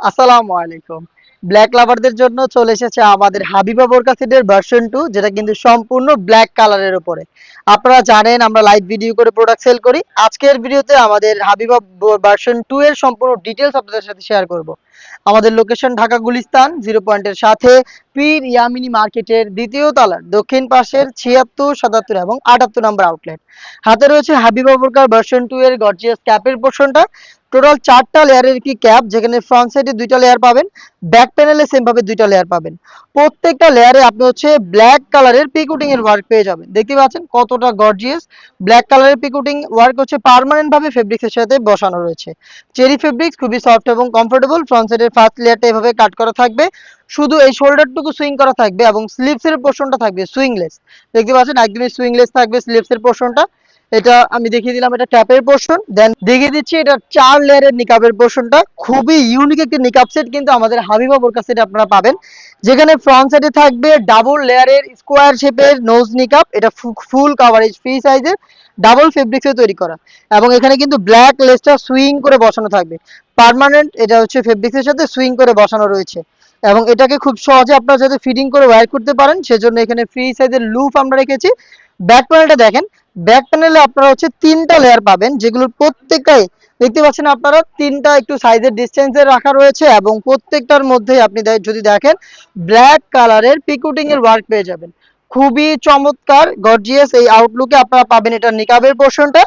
আসসালামু আলাইকুম। ব্ল্যাক লাভারদের জন্য চলে এসেছে আমাদের হাবিবা বোরকা সেটের ভার্সন টু যেটা কিন্তু সম্পূর্ণ ব্ল্যাক কালারের উপরে। আপনারা জানেন, আমরা লাইভ ভিডিও করে প্রোডাক্ট সেল করি। আজকের ভিডিওতে আমাদের হাবিবা ভার্সন টু এর সম্পূর্ণ ডিটেলস আপনাদের সাথে শেয়ার করব। আমাদের লোকেশন ঢাকা গুলিস্তান জিরো পয়েন্টের সাথে, পীর ইয়ামিনী মার্কেটের দ্বিতীয় তলার, দক্ষিণ পাশের ছিয়াত্তর, সাতাত্তর এবং আটাত্তর নম্বর আউটলেট হাতে রয়েছে হাবিবা বোরকার ভার্সন টু এর গর্জিয়াস ক্যাপের পোর্শনটা। টোটাল চারটা লেয়ারের কি ক্যাপ যেখানে ফ্রন্ট সাইডে দুইটা লেয়ার পাবেন ব্যাক প্যানেলে সেম ভাবে দুইটা লেয়ার পাবেন। প্রত্যেকটা লেয়ারে আপনি হচ্ছে ব্ল্যাক কালারের পিকুটিং এর ওয়ার্ক পেয়ে যাবেন। দেখতে পাচ্ছেন কতটা গর্জিয়াস ব্ল্যাক কালারের পিকুটিং ওয়ার্ক হচ্ছে পার্মানেন্ট ভাবে ফেব্রিক্স এর সাথে বসানো রয়েছে। চেরি ফেব্রিক্স খুবই সফট এবং কমফোর্টেবল ফ্রন্ট সাইডের ফার্স্ট লেয়ারটা এভাবে কাট করা থাকবে। শুধু এই শোল্ডারটুকু সুইং করা থাকবে এবং স্লিভস এর পোর্শনটা থাকবে সুইংলেস দেখতে পাচ্ছেন একদমই সুইংলেস থাকবে স্লিভস এর পোর্শনটা এটা আমি দেখিয়ে দিলাম, এটা ট্যাপের পোর্শন দেন দেখিয়ে দিচ্ছি এটা চার লেয়ারের নিকাবের পোর্শনটা খুবই ইউনিক একটি নিকাব সেট কিন্তু আমাদের হাবিবা বোরকা সেটে আপনারা পাবেন। যেখানে ফ্রন্ট সাইডে থাকবে ডাবল লেয়ারের স্কোয়ার শেপের নোজ নিকাব এটা ফুল কাভারেজ ফ্রি সাইজের ডাবল ফেব্রিক্সে তৈরি করা। এবং এখানে কিন্তু ব্ল্যাক লেসটা সুইং করে বসানো থাকবে। পার্মানেন্ট এটা হচ্ছে ফেব্রিক্সের সাথে সুইং করে বসানো রয়েছে। এবং এটাকে খুব সহজে আপনারা যাতে ফিটিং করে ওয়্যার করতে পারেন, সেজন্য এখানে ফ্রি সাইজের লুপ আমরা রেখেছি। ব্যাক প্যানেলটা দেখেন। ব্যাক প্যানেলে আপনারা হচ্ছে তিনটা লেয়ার পাবেন, যেগুলোর প্রত্যেকটাই দেখতে পাচ্ছেন আপনারা, তিনটা একটু সাইজের ডিস্টেন্সে রাখা রয়েছে এবং প্রত্যেকটার মধ্যে আপনি যদি দেখেন ব্ল্যাক কালারের পিকুটিং এর ওয়ার্ক পেয়ে যাবেন। খুবই চমৎকার গর্জিয়াস এই আউটলুকে আপনারা পাবেন এটা নিকাবের পোর্শনটা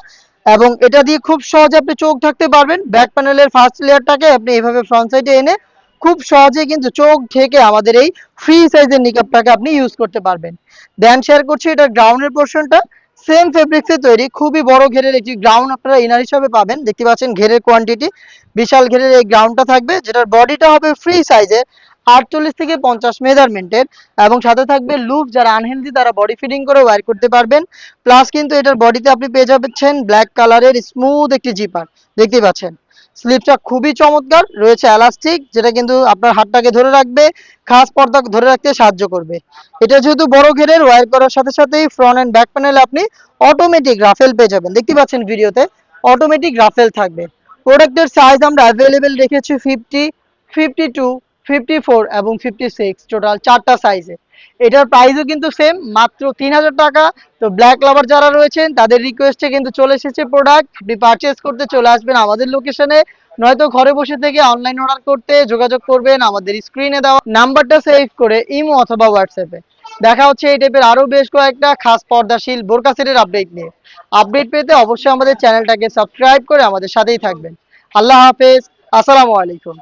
এবং এটা দিয়ে খুব সহজে আপনি চোখ থাকতে পারবেন। ব্যাক প্যানেলের ফার্স্ট লেয়ারটাকে আপনি এইভাবে ফ্রন্ট সাইডে এনে খুব সহজে কিন্তু চোখ ঢেকে আমাদের এই ফ্রি সাইজের নিকাবটাকে আপনি ইউজ করতে পারবেন। দেন শেয়ার করছি এটা গ্রাউন্ডের পোর্শনটা সেম ফেব্রিক্সে তৈরি, খুবই বড় ঘেরের একটি গ্রাউন্ড আপনারা ইনার হিসাবে পাবেন। দেখতে পাচ্ছেন ঘেরের কোয়ান্টিটি বিশাল ঘেরের এই গ্রাউন্ডটা থাকবে, যেটার বডিটা হবে ফ্রি সাইজের আটচল্লিশ থেকে পঞ্চাশ মেজারমেন্টের এবং সাথে থাকবে লুপ যারা আনহেলদি তারা বডি ফিটিং করে ওয়ার করতে পারবেন। প্লাস কিন্তু এটার বডিতে আপনি পেয়ে যাচ্ছেন ব্ল্যাক কালারের স্মুথ একটি জিপার দেখতে পাচ্ছেন। স্লিপটা খুবই চমৎকার, রয়েছে এলাস্টিক যেটা কিন্তু আপনার হাতটাকে ধরে রাখবে, খাস পর্দা ধরে রাখতে সাহায্য করবে। এটা যেহেতু বড় ঘেরের ওয়ার করার সাথে সাথেই ফ্রন্ট অ্যান্ড ব্যাক প্যানেলে আপনি অটোমেটিক রাফেল পেয়ে যাবেন। দেখতে পাচ্ছেন ভিডিওতে অটোমেটিক রাফেল থাকবে। প্রোডাক্টের সাইজ আমরা অ্যাভেলেবেল রেখেছি fifty fifty two fifty four এবং ফিফটি সিক্স টোটাল চারটা সাইজে এটার প্রাইসও কিন্তু সেম মাত্র তিন হাজার টাকা। তো ব্ল্যাক লাভার যারা রয়েছেন, তাদের রিকোয়েস্টে কিন্তু চলে এসেছে প্রোডাক্ট আপনি পারচেস করতে চলে আসবেন আমাদের লোকেশনে নয়তো ঘরে বসে থেকে অনলাইন অর্ডার করতে যোগাযোগ করবেন আমাদের স্ক্রিনে দেওয়া নাম্বারটা সেভ করে ইমো অথবা হোয়াটসঅ্যাপে। দেখা হচ্ছে এই টাইপের আরও বেশ কয়েকটা খাস পর্দাশীল বোরকা সেটের আপডেট নিয়ে। আপডেট পেতে অবশ্যই আমাদের চ্যানেলটাকে সাবস্ক্রাইব করে আমাদের সাথেই থাকবেন। আল্লাহ হাফেজ, আসসালামু আলাইকুম।